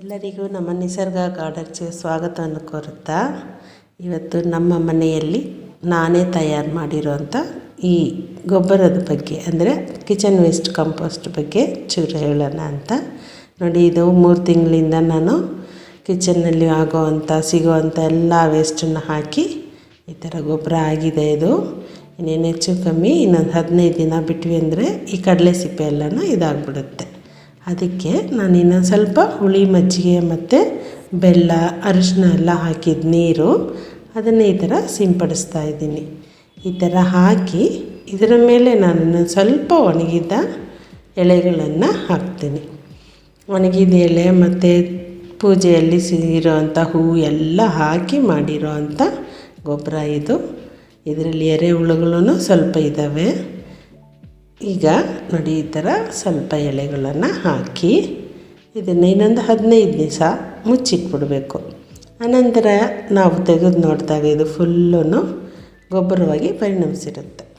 ಎಲ್ಲರಿಗೂ ನಮ್ಮ ನಿಸರ್ಗ ಗಾರ್ಡನ್ಸ್ಗೆ ಸ್ವಾಗತವನ್ನು ಕೋರುತ್ತಾ ಇವತ್ತು ನಮ್ಮ ಮನೆಯಲ್ಲಿ ನಾನೇ ತಯಾರು ಮಾಡಿರೋಂಥ ಈ ಗೊಬ್ಬರದ ಬಗ್ಗೆ, ಅಂದರೆ ಕಿಚನ್ ವೇಸ್ಟ್ ಕಂಪೋಸ್ಟ್ ಬಗ್ಗೆ ಚೂರು ಹೇಳೋಣ ಅಂತ. ನೋಡಿ, ಇದು ಮೂರು ತಿಂಗಳಿಂದ ನಾನು ಕಿಚನ್ನಲ್ಲಿ ಆಗೋವಂಥ, ಸಿಗೋವಂಥ ಎಲ್ಲ ವೇಸ್ಟನ್ನು ಹಾಕಿ ಈ ಥರ ಗೊಬ್ಬರ ಆಗಿದೆ ಇದು. ಇನ್ನೇನು ಹೆಚ್ಚು ಕಮ್ಮಿ ಇನ್ನೊಂದು ಹದಿನೈದು ದಿನ ಬಿಟ್ವಿ ಅಂದರೆ ಈ ಕಡಲೆ ಸಿಪ್ಪೆ ಎಲ್ಲನೂ ಇದಾಗ್ಬಿಡುತ್ತೆ. ಅದಕ್ಕೆ ನಾನು ಇನ್ನೊಂದು ಸ್ವಲ್ಪ ಹುಳಿ ಮಜ್ಜಿಗೆ ಮತ್ತು ಬೆಲ್ಲ ಅರಿಶಿನ ಎಲ್ಲ ಹಾಕಿದ ನೀರು ಅದನ್ನು ಈ ಥರ ಸಿಂಪಡಿಸ್ತಾ ಇದ್ದೀನಿ. ಈ ಥರ ಹಾಕಿ ಇದರ ಮೇಲೆ ನಾನು ಇನ್ನೊಂದು ಸ್ವಲ್ಪ ಒಣಗಿದ ಎಳೆಗಳನ್ನು ಹಾಕ್ತೀನಿ. ಒಣಗಿದ ಎಲೆ ಮತ್ತು ಪೂಜೆಯಲ್ಲಿ ಇರೋವಂಥ ಹೂವು ಎಲ್ಲ ಹಾಕಿ ಮಾಡಿರೋ ಅಂಥ ಗೊಬ್ಬರ ಇದು. ಇದರಲ್ಲಿ ಎರೆಹುಳುಗಳು ಸ್ವಲ್ಪ ಇದ್ದಾವೆ. ಈಗ ನೋಡಿ ಈ ಥರ ಸ್ವಲ್ಪ ಎಲೆಗಳನ್ನು ಹಾಕಿ ಇದನ್ನು ಇನ್ನೊಂದು ಹದಿನೈದು ದಿವಸ ಮುಚ್ಚಿಟ್ಬಿಡಬೇಕು. ಆನಂತರ ನಾವು ತೆಗೆದು ನೋಡಿದಾಗ ಇದು ಫುಲ್ಲೂ ಗೊಬ್ಬರವಾಗಿ ಪರಿಣಮಿಸಿರುತ್ತೆ.